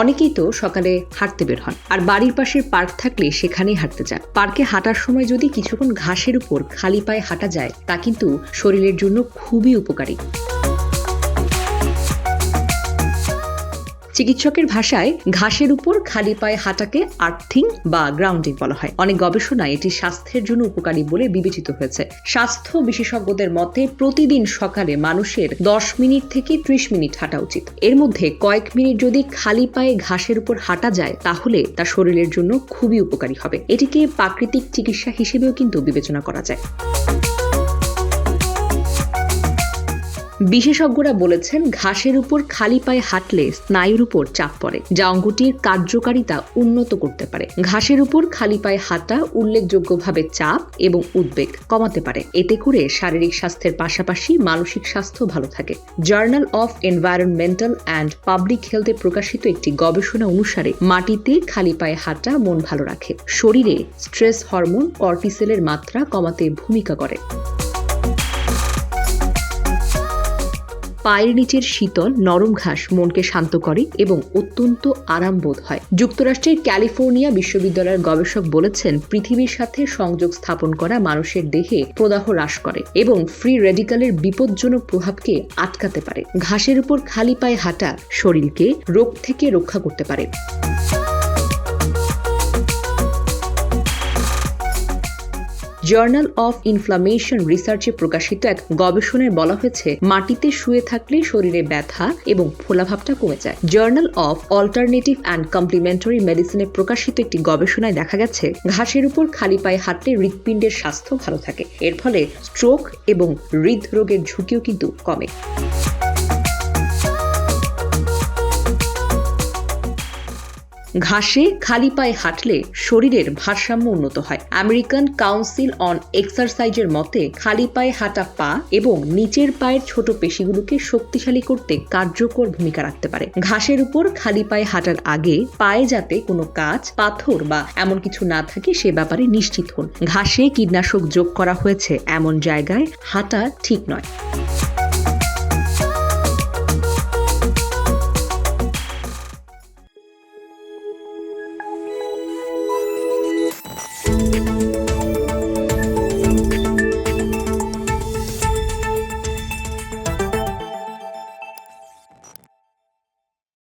অনেকেই তো সকালে হাঁটতে বের হন। আর বাড়ির পাশের পার্ক থাকলে সেখানেই হাঁটতে যান। পার্কে হাঁটার সময় যদি কিছুক্ষণ ঘাসের উপর খালি পায়ে হাঁটা যায়, তা কিন্তু শরীরের জন্য খুবই উপকারী। চিকিৎসকের ভাষায় ঘাসের উপর খালি পায়ে হাঁটাকে আর্থিং বা গ্রাউন্ডিং বলা হয়। অনেক গবেষণায় এটি স্বাস্থ্যের জন্য উপকারী বলে বিবেচিত হয়েছে। স্বাস্থ্য বিশেষজ্ঞদের মতে প্রতিদিন সকালে মানুষের দশ মিনিট থেকে ত্রিশ মিনিট হাঁটা উচিত। এর মধ্যে কয়েক মিনিট যদি খালি পায়ে ঘাসের উপর হাঁটা যায়, তাহলে তা শরীরের জন্য খুবই উপকারী হবে। এটিকে প্রাকৃতিক চিকিৎসা হিসেবেও কিন্তু বিবেচনা করা যায়। বিশেষজ্ঞরা বলেছেন, ঘাসের উপর খালি পায়ে হাঁটলে স্নায়ুর উপর চাপ পড়ে, যা অঙ্গটির কার্যকারিতা উন্নত করতে পারে। ঘাসের উপর খালি পায়ে হাঁটা উল্লেখযোগ্যভাবে চাপ এবং উদ্বেগ কমাতে পারে। এতে করে শারীরিক স্বাস্থ্যের পাশাপাশি মানসিক স্বাস্থ্য ভালো থাকে। Journal of environmental and public হেলথে প্রকাশিত একটি গবেষণা অনুসারে, মাটিতে খালি পায়ে হাঁটা মন ভালো রাখে। শরীরে স্ট্রেস হরমোন কর্টিসেলের মাত্রা কমাতে ভূমিকা করে। পায়ের নিচের শীতল, নরম ঘাস মনকে শান্ত করে এবং অত্যন্ত আরাম বোধ হয়। যুক্তরাষ্ট্রের ক্যালিফোর্নিয়া বিশ্ববিদ্যালয়ের গবেষক বলেছেন, পৃথিবীর সাথে সংযোগ স্থাপন করা মানুষের দেহে প্রদাহ হ্রাস করে এবং ফ্রি রেডিকালের বিপজ্জনক প্রভাবকে আটকাতে পারে। ঘাসের উপর খালি পায়ে হাঁটা শরীরকে রোগ থেকে রক্ষা করতে পারে। জার্নাল অফ ইনফ্লামেশন রিসার্চে প্রকাশিত এক গবেষণায় বলা হয়েছে, মাটিতে শুয়ে থাকলে শরীরে ব্যথা এবং ফোলাভাবটা কমে যায়। Journal of alternative and complementary মেডিসিনে প্রকাশিত একটি গবেষণায় দেখা গেছে, ঘাসের উপর খালি পায়ে হাঁটলে হৃৎপিণ্ডের স্বাস্থ্য ভালো থাকে। এর ফলে স্ট্রোক এবং হৃদরোগের ঝুঁকিও কিন্তু কমে। ঘাসে খালি পায়ে হাঁটলে শরীরের ভারসাম্য উন্নত হয়। আমেরিকান কাউন্সিল অন এক্সারসাইজের মতে, খালি পায়ে হাঁটা পা এবং নিচের পায়ের ছোট পেশিগুলোকে শক্তিশালী করতে কার্যকর ভূমিকা রাখতে পারে। ঘাসের উপর খালি পায়ে হাঁটার আগে পায়ে যাতে কোনো কাজ, পাথর বা এমন কিছু না থাকে, সে ব্যাপারে নিশ্চিত হন। ঘাসে কীটনাশক যোগ করা হয়েছে এমন জায়গায়, হাঁটা ঠিক নয়।